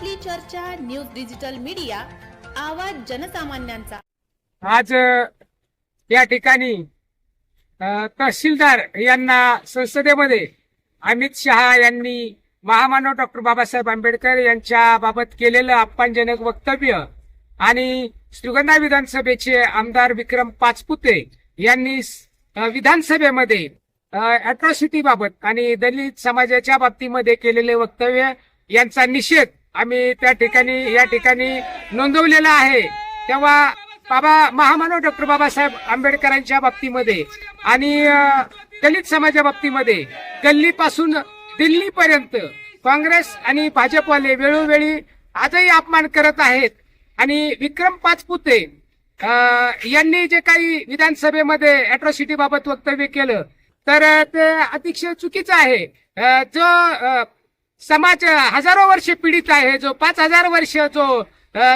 आपली चर्चा news digital media आवाज जनसामान्यांचा. आज या ठिकाणी तहसीलदार यांना संसदेमध्ये अमित शहा यांनी महामानव डॉक्टर बाबासाहेब आंबेडकर यांच्या बाबत केलेलं अपमानजनक वक्तव्य आणि श्रीगंधा विधानसभेचे आमदार विक्रम पाचपुते यांनी विधानसभेमध्ये अॅट्रॉसिटी बाबत आणि दलित समाजाच्या बाबतीमध्ये केलेले वक्तव्य यांचा निषेध आम्ही त्या ठिकाणी या ठिकाणी नोंदवलेलं आहे. तेव्हा बाबा महामानव डॉक्टर बाबासाहेब आंबेडकरांच्या बाबतीमध्ये आणि दलित समाजा बाबतीमध्ये गल्लीपासून दिल्लीपर्यंत काँग्रेस आणि भाजपवाले वेळोवेळी आजही अपमान करत आहेत. आणि विक्रम पाचपुते यांनी जे काही विधानसभेमध्ये अॅट्रॉसिटी बाबत वक्तव्य केलं तर ते अतिशय चुकीचं आहे. जो समाज हजारो वर्ष पीडित आहे जो पाच हजार वर्ष जो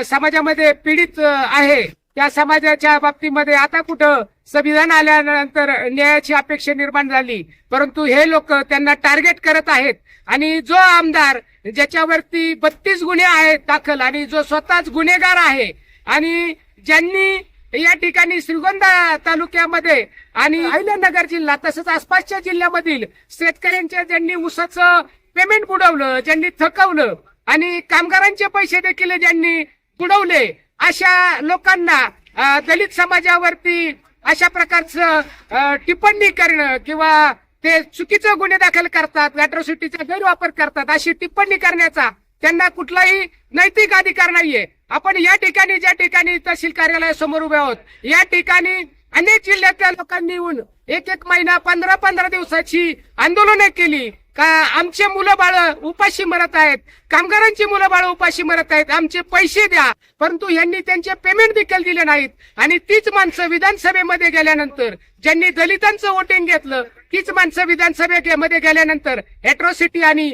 समाजामध्ये पीडित आहे त्या समाजाच्या बाबतीमध्ये आता कुठं संविधान आल्यानंतर न्यायाची अपेक्षा निर्माण झाली. परंतु हे लोक त्यांना टार्गेट करत आहेत. आणि जो आमदार ज्याच्यावरती बत्तीस गुन्हे आहेत दाखल आणि जो स्वतःच गुन्हेगार आहे आणि ज्यांनी या ठिकाणी श्रीगोंदा तालुक्यामध्ये आणि अहिल्यानगर जिल्हा तसंच आसपासच्या जिल्ह्यामधील शेतकऱ्यांच्या ज्यांनी ऊसाचं पेमेंट बुडवलं ज्यांनी थकवलं आणि कामगारांचे पैसे देखील ज्यांनी बुडवले अशा लोकांना दलित समाजावरती अशा प्रकारचं टिप्पणी करणं किंवा ते चुकीचं गुन्हे दाखल करतात अॅट्रॉसिटीचा गैरवापर करतात अशी टिप्पणी करण्याचा त्यांना कुठलाही नैतिक अधिकार नाहीये. आपण या ठिकाणी ज्या ठिकाणी तहसील कार्यालयासमोर उभे आहोत या ठिकाणी अनेक जिल्ह्यातल्या लोकांनी येऊन एक एक महिना पंधरा पंधरा दिवसाची आंदोलने केली. का आमचे मुलं बाळ उपाशी मरत आहेत? कामगारांची मुलं बाळ उपाशी मरत आहेत? आमचे पैसे द्या. परंतु यांनी त्यांचे पेमेंट देखील दिले नाहीत. आणि तीच माणसं विधानसभेमध्ये गेल्यानंतर ज्यांनी दलितांचं वोटिंग घेतलं तीच माणसं विधानसभेमध्ये गेल्यानंतर अॅट्रॉसिटी आणि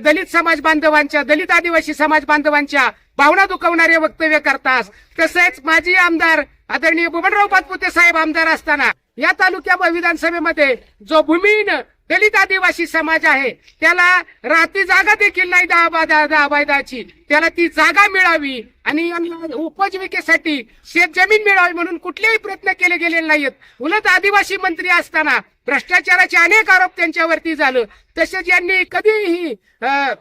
दलित समाज बांधवांच्या दलित आदिवासी समाज बांधवांच्या भावना दुखवणारे वक्तव्य करतात तसेच माजी आमदार आदरणीय बुबनराव पातपुते साहेब आमदार असताना या तालुक्या विधानसभेमध्ये जो भूमिहीन दलित आदिवासी समाज आहे. त्याला राहती जागा देखील नाही दहा बा दहा दहा बाय दहाची त्याला ती जागा मिळावी आणि यांना उपजीविकेसाठी शेत जमीन मिळावी म्हणून कुठलेही प्रयत्न केले गेलेले नाहीत उलट आदिवासी मंत्री असताना भ्रष्टाचाराचे अनेक आरोप त्यांच्यावरती झालं. तसेच यांनी कधीही अं,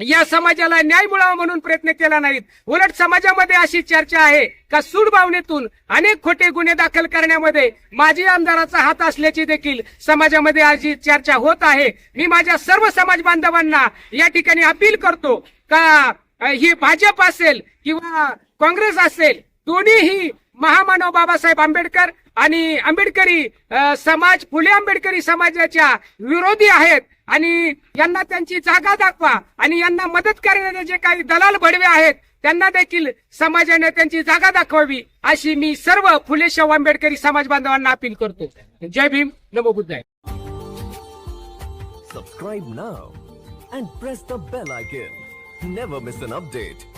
या समाजाला न्याय मिळावा म्हणून प्रयत्न केला नाहीत. उलट समाजामध्ये अशी चर्चा आहे का सूडभावनेतून अनेक खोटे गुन्हे दाखल करण्यामध्ये माजी आमदाराचा हात असल्याची देखील समाजामध्ये आज चर्चा होत आहे. मी माझ्या सर्व समाज बांधवांना या ठिकाणी अपील करतो का ही भाजप असेल किंवा काँग्रेस असेल दोन्हीही महामानव बाबासाहेब आंबेडकर आणि आंबेडकरी समाज फुले आंबेडकरी समाजाच्या विरोधी आहेत. आणि यांना त्यांची जागा दाखवा आणि यांना मदत करणारे जे काही दलाल बडवे आहेत त्यांना देखील समाजाने त्यांची जागा दाखवावी अशी मी सर्व फुले शाहू आंबेडकरी समाज बांधवांना अपील करतो जय भीम नमो बुद्धाय Subscribe now and press the bell icon. Never miss an.